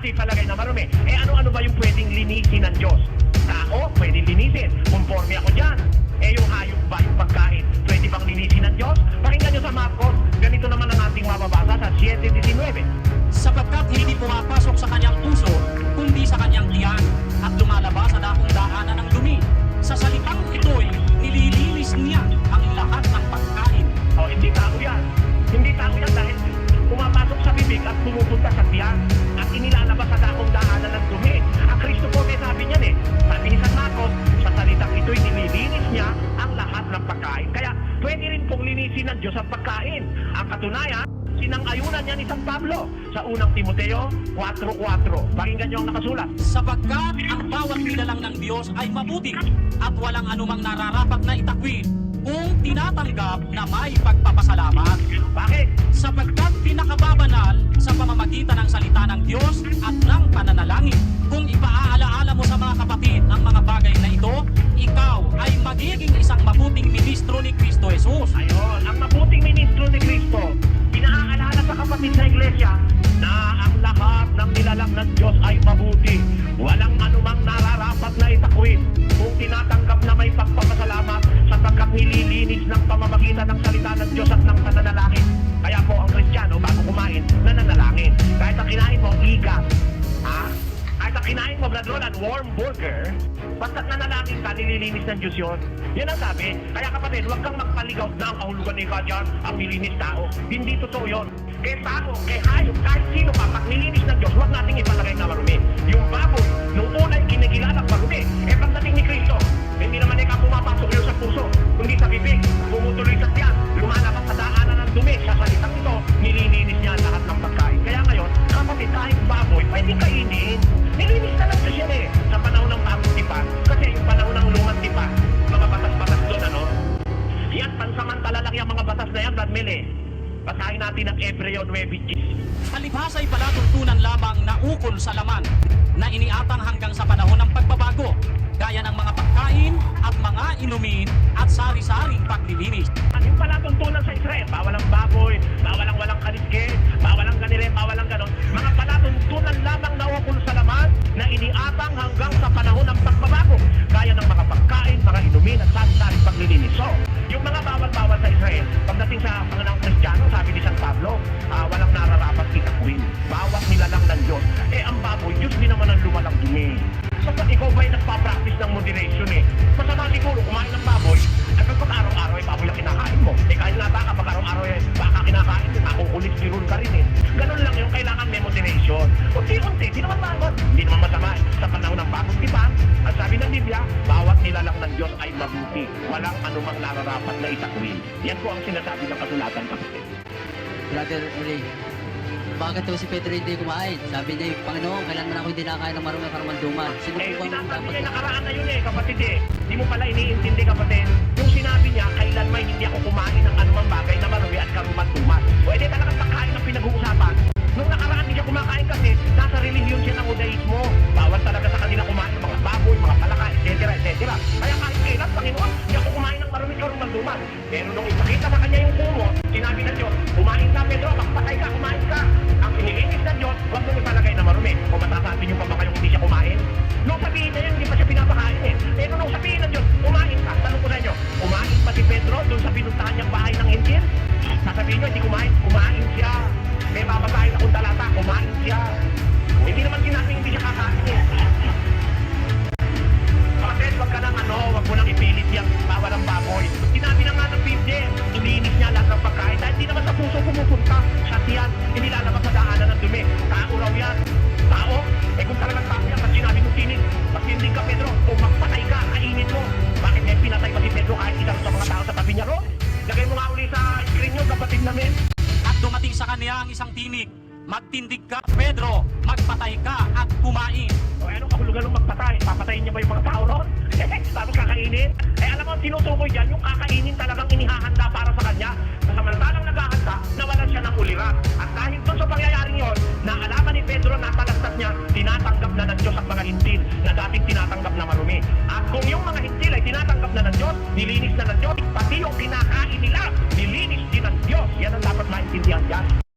natin palagay na marumi. Eh ano-ano ba yung pwedeng linisin ng Diyos? Tao, pwedeng linisin. Conforme ako dyan. Eh yung hayop ba yung pagkain? Pwede bang linisin ng Diyos? Pakinggan nyo sa Marcos, ganito naman ang ating mababasa sa 7.19. sapagkat hindi pumapasok sa kanyang puso, kundi sa kanyang tiyan, at lumalabas sa dakong daanan ng dumi. Sa salitang ito'y katunayan, sinang-ayunan niya ni San Pablo sa unang Timoteo 4.4. Pakinggan niyo ang nakasulat. Sapagkat ang bawat nilalang ng Diyos ay mabuti at walang anumang nararapat na itakwil kung tinatanggap na may pagpapasalamat. Bakit? sapagkat pinakababanal sa pamamagitan ng salita ng Diyos at ng pananalangin. Kung ipaaalaala mo sa mga kapatid ang mga bagay na ito, ay mabuti. Walang anumang nararapat na itakwin kung tinatanggap na may pagpapasalamat sapagkat nililinis ng pamamagitan ng salita ng Diyos at ng pananalangin. Kaya po ang Kristiyano bago kumain, nananalangin. Kahit ang kinain mo, igat. Ha? Kahit kinain mo, Brad Roland, warm burger, basta't nanalangin ka, nililinis ng Diyos yun. Yan ang sabi. Kaya kapatid, huwag kang magpaligaw na ang kahulugan ni God yan, ang nilinis tao. Hindi totoo yun. Kay tao, kay hayop, kahit sino pa, pag nilinis ng Diyos, huwag nating ipalagay na marumi. Yung baboy, nung una'y kinikilalang batas na yan, Mel eh. Basahin natin ang Ebreo 9.10. Palibhasa ay palatuntunan lamang na ukol sa laman na iniatang hanggang sa panahon ng pagbabago, gaya ng mga pagkain at mga inumin at sari-saring paglilinis. At yung palatuntunan sa Israel, bawal ang baboy, bawal ang walang kaliske, bawal ang ganire, bawal ang ganon. Mga palatuntunan lamang Ah, walang nararapat itakwin. Bawat nilalang ng Diyos. Eh, ang baboy, Diyos din naman ang lumalang dumi. Sapag ikaw ba'y nagpa-practice ng moderation eh? Masama siguro kumain ng baboy at kapag araw-araw ay baboy ang kinakain mo. Eh kahit nga baka pag araw-araw ay baka kinakain mo, nakukulit sirul ka rin eh. Ganun lang yung kailangan may moderation. Unti-unti, di naman magot. Di naman masama eh. Sa panahon ng bagong tipan, ang sabi ng Biblia, bawat nilalang ng Diyos ay mabuti. Walang anumang nararapat na itakwil. Yan po ang sinasabi ng kasulatan kapatid. Brother Ray, bakit daw si Pedro hindi kumain? Sabi niya, Panginoon, kailan man ako hindi nakakain ng marumi para manduman. Sino Eh, po bang dapat nakaraan na yun eh, kapatid eh. Di mo pala iniintindi, kapatid. Yung sinabi niya, kailan may hindi ako kumain ng anumang bagay na marumi at karumat-tumat. O edi talagang pagkain ang pinag-uusapan. Nung nakaraan, hindi siya kumakain kasi nasa relihiyon siya ng Judaismo. Bawal talaga sa kanila kumain ng mga baboy, mga palaka, etc. etc. Kaya kahit kailan, Panginoon, hindi ako kumain ng marumi at karumat-tumat. Pero nung ipakita sa kanya yung kumo, sinabi kumain ka, Pedro, magpatay ka, kumain ka. Ang pinilinis ng Diyos, huwag mong ipalagay na marumi. O matasabi niyo pa ba kayong hindi siya kumain? Nung sabihin na yun, hindi pa siya pinapakain eh. Pero nung sabihin ng Diyos, kumain ka. Tanong ko sa inyo, kumain pa si Pedro doon sa pinuntahan niyang bahay ng Injil? Sasabihin niyo, hindi kumain. Kumain siya. Isang tinig, Magtindig ka, Pedro, magpatay ka at kumain. O ano kahulugan ng magpatay? Papatayin niya ba yung mga tao ron? Tapos kakainin? Eh alam mo, ang tinutukoy dyan, yung kakainin talagang inihahanda para sa kanya. Samantalang naghahanda, nawalan siya ng ulirat. At dahil doon sa pangyayaring yon, naalaman ni Pedro na talastas niya, tinatanggap na ng Diyos ang mga hintil na dating tinatanggap na marumi. At kung yung mga hintil ay tinatanggap na ng Diyos, nilinis na ng Diyos, pati yung kinakain nila, nilinis din ng Diyos. Yan ang dapat maintindihan dyan.